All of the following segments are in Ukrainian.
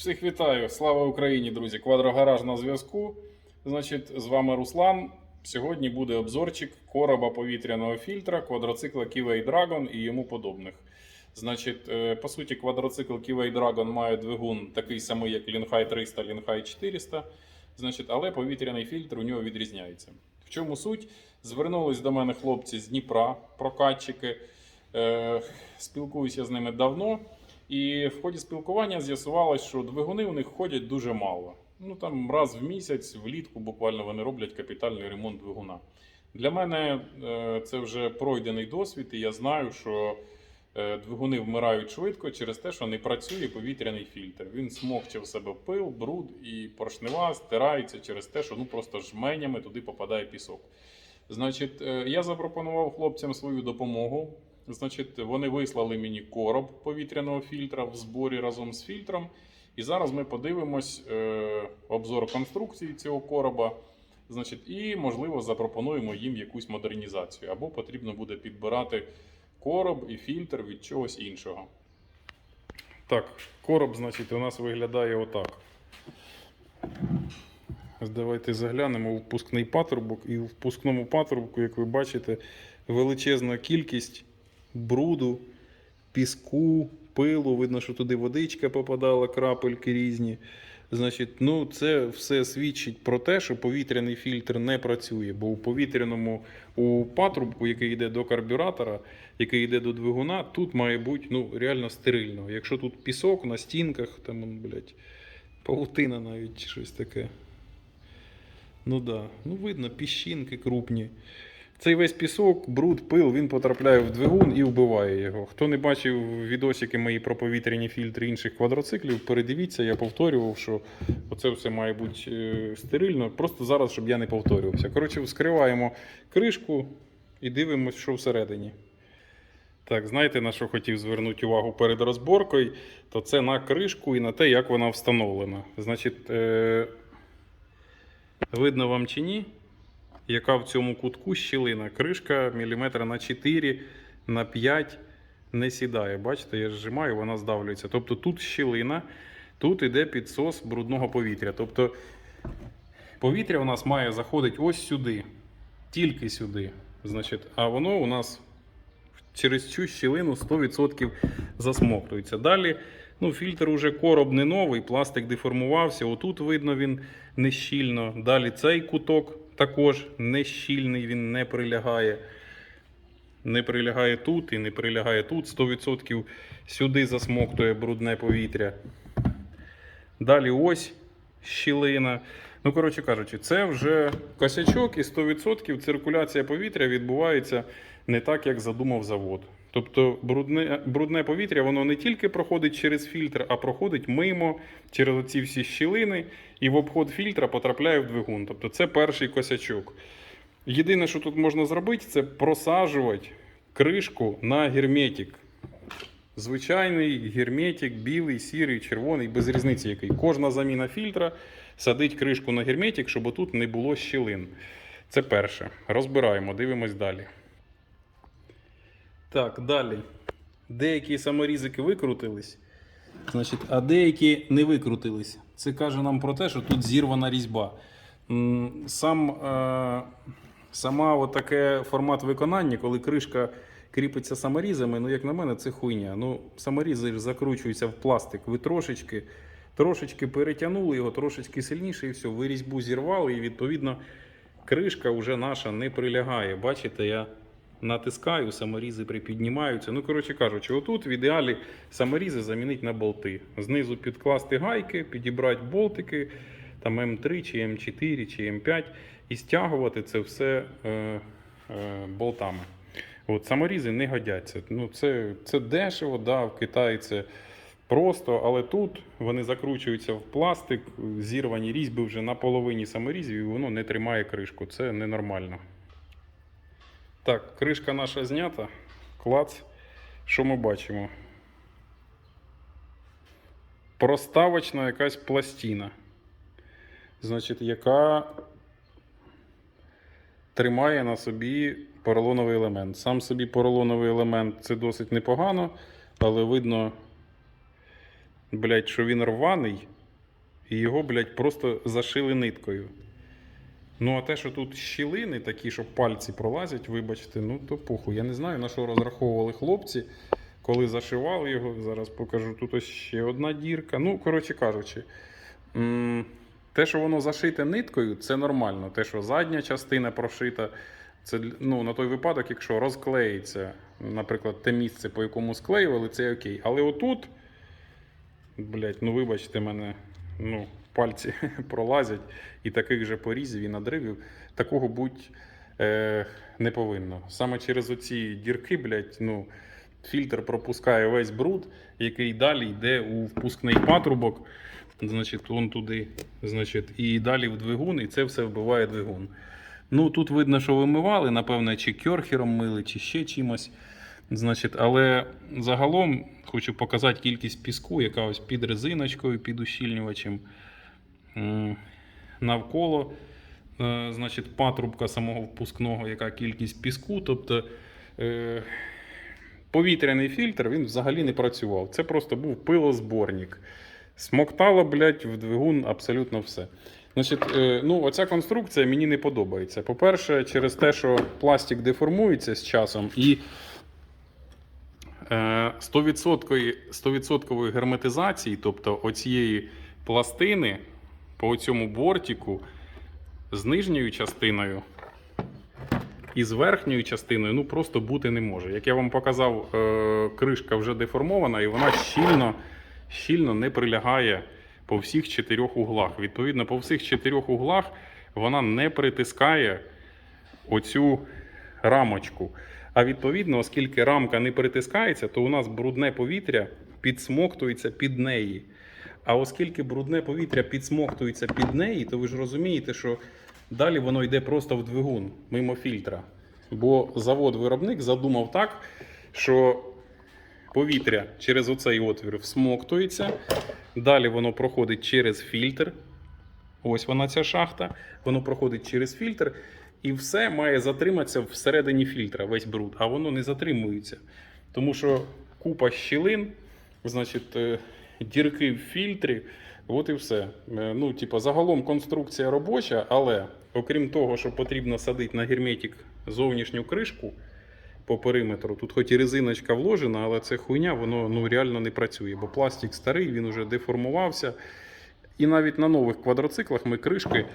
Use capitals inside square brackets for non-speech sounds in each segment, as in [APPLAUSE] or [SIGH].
Всіх вітаю! Слава Україні, друзі! Квадрогараж на зв'язку. Значить, з вами Руслан. Сьогодні буде обзорчик короба повітряного фільтра, квадроцикла Kiway Dragon і йому подобних. Значить, е, по суті, квадроцикл Kiway Dragon має двигун такий самий, як Linhai 300, Linhai 400. Значить, але повітряний фільтр у нього відрізняється. В чому суть? Звернулись до мене хлопці з Дніпра, прокатчики. Е, Спілкуюся з ними давно. І в ході спілкування з'ясувалось, що двигуни у них ходять дуже мало. Ну там раз в місяць, влітку буквально вони роблять капітальний ремонт двигуна. Для мене е, це вже пройдений досвід, і я знаю, що е, двигуни вмирають швидко через те, що не працює повітряний фільтр. Він смокче в себе пил, бруд і поршнева стирається через те, що ну просто жменями туди попадає пісок. Значить, е, я запропонував хлопцям свою допомогу. Значить, вони вислали мені короб повітряного фільтра в зборі разом з фільтром. І зараз ми подивимось е, обзор конструкції цього короба. Значить, і, можливо, запропонуємо їм якусь модернізацію. Або потрібно буде підбирати короб і фільтр від чогось іншого. Так, короб, значить, у нас виглядає отак. Давайте заглянемо у впускний патрубок. І у впускному патрубку, як ви бачите, величезна кількість бруду, піску, пилу. Видно, що туди водичка попадала, крапельки різні. Значить, ну це все свідчить про те, що повітряний фільтр не працює, бо у повітряному у патрубку, який йде до карбюратора, який йде до двигуна, тут має бути ну, реально стерильно. Якщо тут пісок на стінках, там, блядь, павутина навіть щось таке. Ну да, ну видно, піщинки крупні. Цей весь пісок, бруд, пил, він потрапляє в двигун і вбиває його. Хто не бачив відосики мої про повітряні фільтри інших квадроциклів, передивіться, я повторював, що оце все має бути е, стерильно. Просто зараз, щоб я не повторювався. Коротше, вскриваємо кришку і дивимося, що всередині. Так, знаєте, на що хотів звернути увагу перед розборкою, то це на кришку і на те, як вона встановлена. Значить, е- видно вам чи ні? Яка в цьому кутку щілина. Кришка міліметра на 4 на 5 не сідає. Бачите, я зжимаю, вона здавлюється. Тобто тут щілина, тут іде підсос брудного повітря. Тобто повітря у нас має заходити ось сюди, тільки сюди. Значить, а воно у нас через цю щілину 100% засмоктується. Далі ну, фільтр уже короб не новий, пластик деформувався. Отут видно він не щільно. Далі цей куток також не щільний, він не прилягає. Не прилягає тут і не прилягає тут. 100% сюди засмоктує брудне повітря. Далі ось щілина. Ну, коротше кажучи, це вже косячок і 100% циркуляція повітря відбувається не так, як задумав завод. Тобто брудне, брудне повітря воно не тільки проходить через фільтр, а проходить мимо через ці всі щілини і в обход фільтра потрапляє в двигун. Тобто це перший косячок. Єдине, що тут можна зробити, це просаджувати кришку на герметик. Звичайний герметик, білий, сірий, червоний, без різниці який. Кожна заміна фільтра садить кришку на герметик, щоб отут не було щілин. Це перше. Розбираємо, дивимось далі. Так, далі. Деякі саморізики викрутились, значить, а деякі не викрутились. Це каже нам про те, що тут зірвана різьба. Сам, е, сама отаке формат виконання, коли кришка кріпиться саморізами, ну, як на мене, це хуйня. Ну, саморізи закручуються в пластик. Ви трошечки, трошечки перетягнули його, трошечки сильніше, і все, ви різьбу зірвали, і відповідно кришка вже наша не прилягає. Бачите, я натискаю, саморізи припіднімаються. Ну, коротше кажучи, отут в ідеалі саморізи замінити на болти. Знизу підкласти гайки, підібрати болтики, там М3 чи М4 чи М5 і стягувати це все е, е, болтами. От, саморізи не годяться. Ну, це, це дешево, да, в Китаї це просто, але тут вони закручуються в пластик, зірвані різьби вже на половині саморізів, і воно не тримає кришку. Це ненормально. Так, кришка наша знята. Клац. Що ми бачимо? Проставочна якась пластина. Значить, яка тримає на собі поролоновий елемент. Сам собі поролоновий елемент це досить непогано, але видно блядь, що він рваний, і його, блядь, просто зашили ниткою. Ну, а те, що тут щілини такі, що пальці пролазять, вибачте, ну то похуй. Я не знаю, на що розраховували хлопці, коли зашивали його. Зараз покажу. Тут ось ще одна дірка. Ну, коротше кажучи, те, що воно зашите ниткою, це нормально. Те, що задня частина прошита, це ну, на той випадок, якщо розклеїться, наприклад, те місце, по якому склеювали, це окей. Але отут, блядь, ну вибачте мене, ну, пальці [LAUGHS] пролазять і таких же порізів і надривів, такого будь е, не повинно. Саме через оці дірки, блядь, ну, фільтр пропускає весь бруд, який далі йде у впускний патрубок. Значить, он туди, значить, і далі в двигун, і це все вбиває двигун. Ну, тут видно, що вимивали, напевне, чи кьорхером мили, чи ще чимось. Значить, але загалом хочу показати кількість піску, яка ось під резиночкою, під ущільнювачем. Навколо, е, значить, патрубка самого впускного, яка кількість піску. Тобто е, повітряний фільтр він взагалі не працював. Це просто був пилозборник. Смоктало, блядь, в двигун абсолютно все. Значить, е, ну, оця конструкція мені не подобається. По-перше, через те, що пластик деформується з часом, і е, 100%, 100% герметизації, тобто оцієї пластини по цьому бортику з нижньою частиною і з верхньою частиною ну, просто бути не може. Як я вам показав, е, кришка вже деформована і вона щільно, щільно не прилягає по всіх чотирьох углах. Відповідно, по всіх чотирьох углах вона не притискає оцю рамочку. А відповідно, оскільки рамка не притискається, то у нас брудне повітря підсмоктується під неї. А оскільки брудне повітря підсмоктується під неї, то ви ж розумієте, що далі воно йде просто в двигун мимо фільтра. Бо завод-виробник задумав так, що повітря через оцей отвір всмоктується, далі воно проходить через фільтр. Ось вона ця шахта, воно проходить через фільтр, і все має затриматися всередині фільтра, весь бруд, а воно не затримується. Тому що купа щілин, значить, е, дірки в фільтрі, от і все. Е, Ну, типу, загалом конструкція робоча, але окрім того, що потрібно садити на герметик зовнішню кришку по периметру, тут хоч і резиночка вложена, але це хуйня, воно ну, реально не працює, бо пластик старий, він вже деформувався. І навіть на нових квадроциклах ми кришки,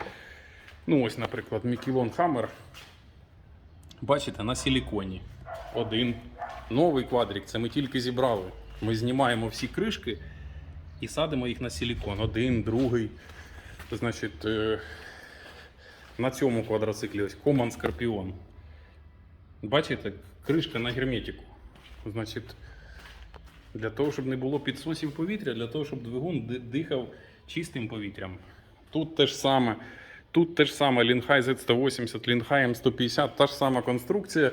ну ось, наприклад, Мікілон Хаммер, бачите, на силіконі. Один. Новий квадрик, це ми тільки зібрали. Ми знімаємо всі кришки і садимо їх на силікон. Один, другий. Значить, е, на цьому квадроциклі ось Common Scorpion. Бачите, кришка на герметику. Значить, для того, щоб не було підсосів повітря, для того, щоб двигун дихав чистим повітрям. Тут те ж саме. Тут те ж саме Лінхай Z180, Лінхай М150, та ж сама конструкція.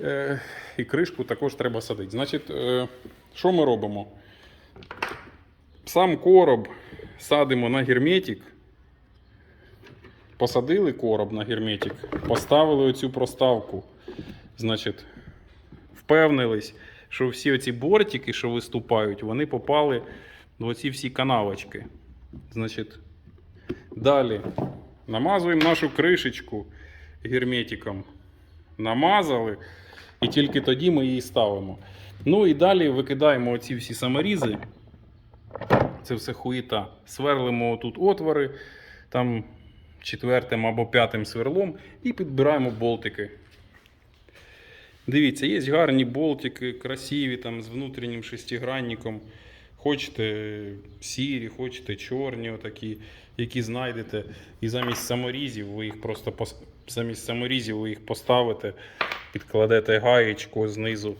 Е, і кришку також треба садити. Значить, е, що ми робимо? Сам короб садимо на герметик. Посадили короб на герметик, поставили оцю проставку. Значить, впевнились, що всі оці бортики, що виступають, вони попали в оці всі канавочки. Значить, далі намазуємо нашу кришечку герметиком. Намазали, і тільки тоді ми її ставимо. Ну і далі викидаємо оці всі саморізи. Це все хуєта. Сверлимо тут отвори, там четвертим або п'ятим сверлом, і підбираємо болтики. Дивіться, є гарні болтики, красиві, там, з внутрішнім шестигранником. Хочете сірі, хочете чорні, отакі, які знайдете. І замість саморізів ви їх просто замість саморізів ви їх поставите, підкладете гаєчку знизу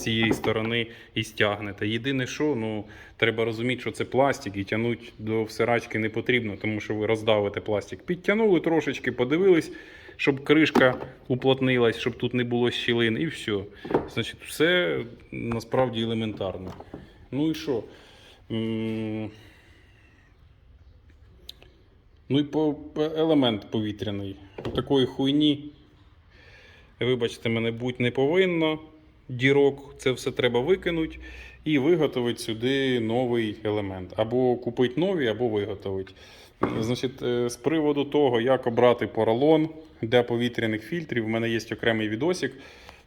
цієї сторони і стягнете. Єдине, що ну, треба розуміти, що це пластик, і тягнути до всирачки не потрібно, тому що ви роздавите пластик. Підтягнули трошечки, подивились, щоб кришка уплотнилась, щоб тут не було щілин, і все. Значить, все насправді елементарно. Ну і що? Ну і по елемент повітряний. Такої хуйні, вибачте, мене будь не повинно. Дірок, це все треба викинути. і виготовити сюди новий елемент. Або купити нові, або виготовити. Значить, е, з приводу того, як обрати поролон для повітряних фільтрів, в мене є окремий відосик,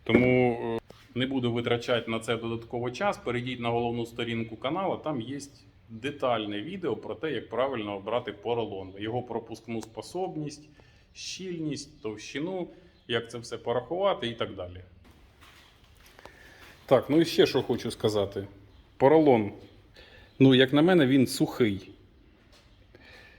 тому е, не буду витрачати на це додатково час. Перейдіть на головну сторінку каналу, там є детальне відео про те, як правильно обрати поролон, його пропускну способність, щільність, товщину, як це все порахувати і так далі. Так, ну і ще що хочу сказати. Поролон. Ну, як на мене, він сухий.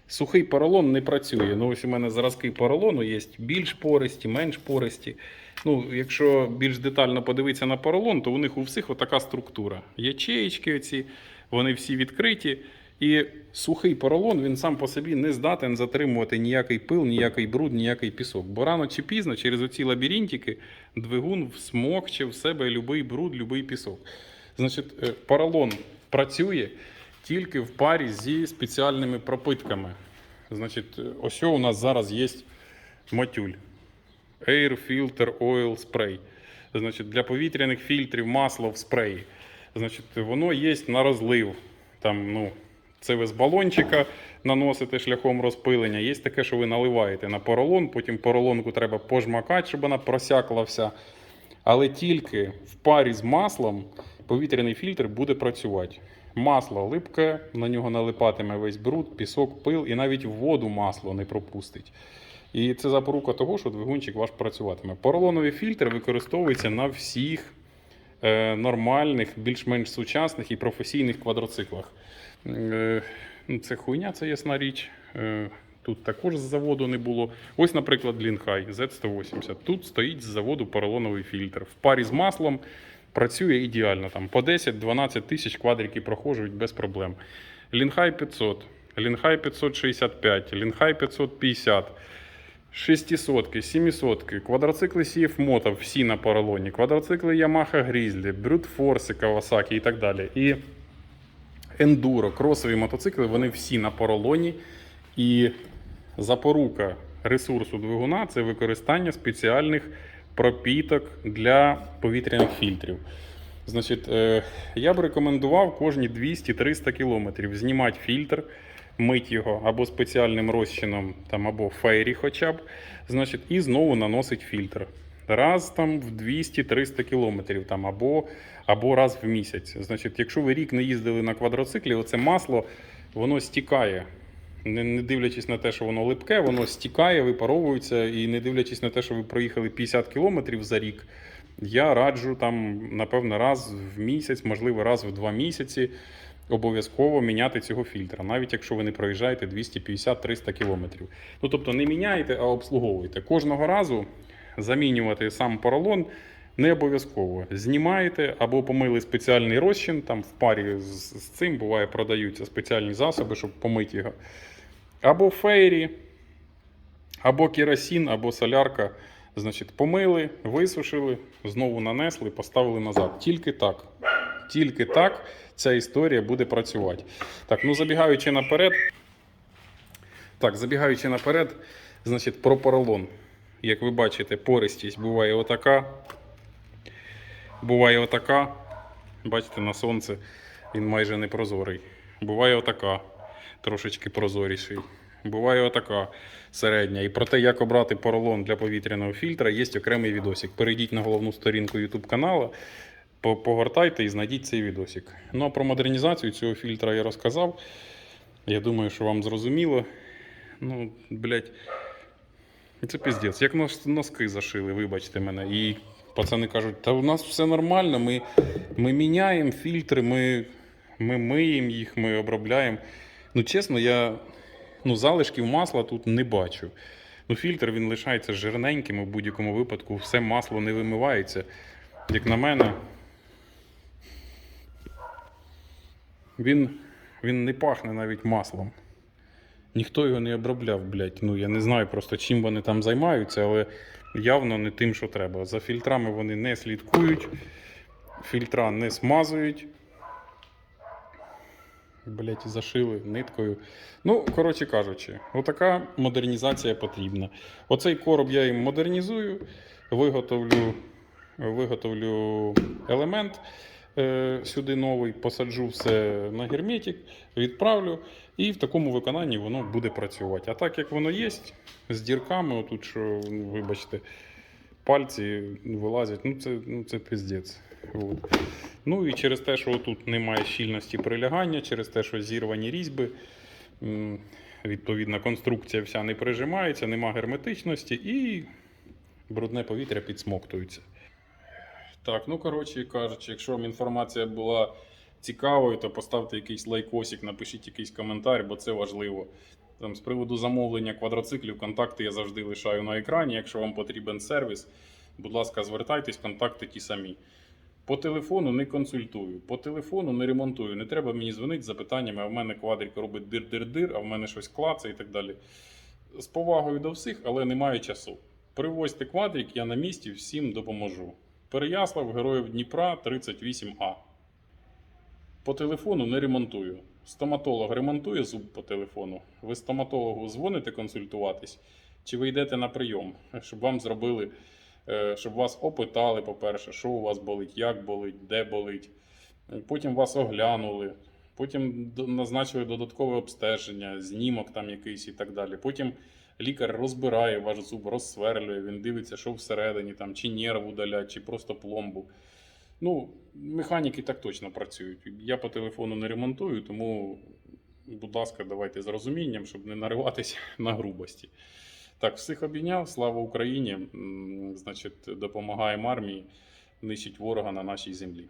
Сухий поролон не працює. Ну, ось у мене зразки поролону є більш пористі, менш пористі. Ну, якщо більш детально подивитися на поролон, то у них у всіх отака структура. Ячеїчки оці, вони всі відкриті. І сухий поролон він сам по собі не здатен затримувати ніякий пил, ніякий бруд, ніякий пісок. Бо рано чи пізно через оці лабіринтики двигун всмокче в себе любий бруд, любий пісок. Значить, е, поролон працює тільки в парі зі спеціальними пропитками. Значить, е, ось у нас зараз є матюль. Air Filter Oil Spray. Значить, для повітряних фільтрів масло в спреї. Значить, воно є на розлив. Там, ну, це ви з балончика наносите шляхом розпилення. Є таке, що ви наливаєте на поролон, потім поролонку треба пожмакати, щоб вона просякла вся. Але тільки в парі з маслом повітряний фільтр буде працювати. Масло липке, на нього налипатиме весь бруд, пісок, пил і навіть воду масло не пропустить. І це запорука того, що двигунчик ваш працюватиме. Поролоновий фільтр використовується на всіх е, нормальних, більш-менш сучасних і професійних квадроциклах. Е, ну, це хуйня, це ясна річ. Е, тут також з заводу не було. Ось, наприклад, Лінхай Z180. Тут стоїть з заводу поролоновий фільтр. В парі з маслом працює ідеально. Там по 10-12 тисяч квадрики проходжують без проблем. Лінхай 500, Лінхай 565, Лінхай 550. 600, 700, квадроцикли CF Moto всі на поролоні, квадроцикли Yamaha Grizzly, Brute Force Kawasaki і так далі. І ендуро, кросові мотоцикли, вони всі на поролоні. І запорука ресурсу двигуна це використання спеціальних пропіток для повітряних фільтрів. Значить, е, я б рекомендував кожні 200-300 км знімати фільтр, мить його або спеціальним розчином, там, або фейрі хоча б, значить, і знову наносить фільтр. Раз там в 200-300 кілометрів там, або, або раз в місяць. Значить, якщо ви рік не їздили на квадроциклі, оце масло воно стікає. Не, не дивлячись на те, що воно липке, воно стікає, випаровується, і не дивлячись на те, що ви проїхали 50 кілометрів за рік, я раджу там, напевно, раз в місяць, можливо, раз в два місяці обов'язково міняти цього фільтра, навіть якщо ви не проїжджаєте 250-300 кілометрів. Ну тобто не міняєте, а обслуговуєте. Кожного разу замінювати сам поролон не обов'язково. Знімаєте або помили спеціальний розчин, там в парі з, з цим буває продаються спеціальні засоби, щоб помити його. Або фейрі, або керосин, або солярка. Значить, помили, висушили, знову нанесли, поставили назад. Тільки так. Тільки так ця історія буде працювати. Так, ну забігаючи наперед. Так, забігаючи наперед, значить, про поролон. Як ви бачите, пористість буває отака. Буває отака. Бачите, на сонце він майже не прозорий. Буває отака, трошечки прозоріший. Буває отака середня. І про те, як обрати поролон для повітряного фільтра, є окремий відосик. Перейдіть на головну сторінку YouTube каналу, по- погортайте і знайдіть цей відосик. Ну а про модернізацію цього фільтра я розказав. Я думаю, що вам зрозуміло. Ну, блядь, це піздець. Як нос- носки зашили, вибачте мене. І пацани кажуть, та у нас все нормально, ми, ми міняємо фільтри, ми, ми миємо їх, ми обробляємо. Ну, чесно, я ну, залишків масла тут не бачу. Ну, фільтр він лишається жирненьким у будь-якому випадку, все масло не вимивається. Як на мене, він, він не пахне навіть маслом. Ніхто його не обробляв, блядь. Ну я не знаю просто чим вони там займаються, але явно не тим, що треба. За фільтрами вони не слідкують, фільтра не смазують. Блять, зашили ниткою. Ну, коротше кажучи, отака модернізація потрібна. Оцей короб я їм модернізую, виготовлю, виготовлю елемент, е, сюди новий, посаджу все на герметик, відправлю, і в такому виконанні воно буде працювати. А так як воно є, з дірками, отут, що, ну, вибачте, пальці вилазять, ну це, ну, це піздець. От. Ну і через те, що тут немає щільності прилягання, через те, що зірвані різьби, м, відповідно, конструкція вся не прижимається, нема герметичності і брудне повітря підсмоктується. Так, ну коротше кажучи, якщо інформація була цікавою, то поставте якийсь лайкосик, напишіть якийсь коментар, бо це важливо. Там, з приводу замовлення квадроциклів, контакти я завжди лишаю на екрані. Якщо вам потрібен сервіс, будь ласка, звертайтесь, контакти ті самі. По телефону не консультую, по телефону не ремонтую. Не треба мені дзвонити з запитаннями, а в мене квадрик робить дир-дир-дир, а в мене щось клацає і так далі. З повагою до всіх, але немає часу. Привозьте квадрик, я на місці, всім допоможу. Переяслав, Героїв Дніпра 38А. По телефону не ремонтую. Стоматолог ремонтує зуб по телефону. Ви стоматологу дзвоните консультуватись, чи ви йдете на прийом, щоб вам зробили, е, щоб вас опитали, по-перше, що у вас болить, як болить, де болить. Потім вас оглянули, потім назначили додаткове обстеження, знімок там якийсь і так далі. Потім лікар розбирає ваш зуб, розсверлює, він дивиться, що всередині, там, чи нерв удалять, чи просто пломбу. Ну, механіки так точно працюють. Я по телефону не ремонтую, тому, будь ласка, давайте з розумінням, щоб не нариватися [LAUGHS] на грубості. Так, всіх обійняв. Слава Україні! Значить, допомагаємо армії, нищить ворога на нашій землі.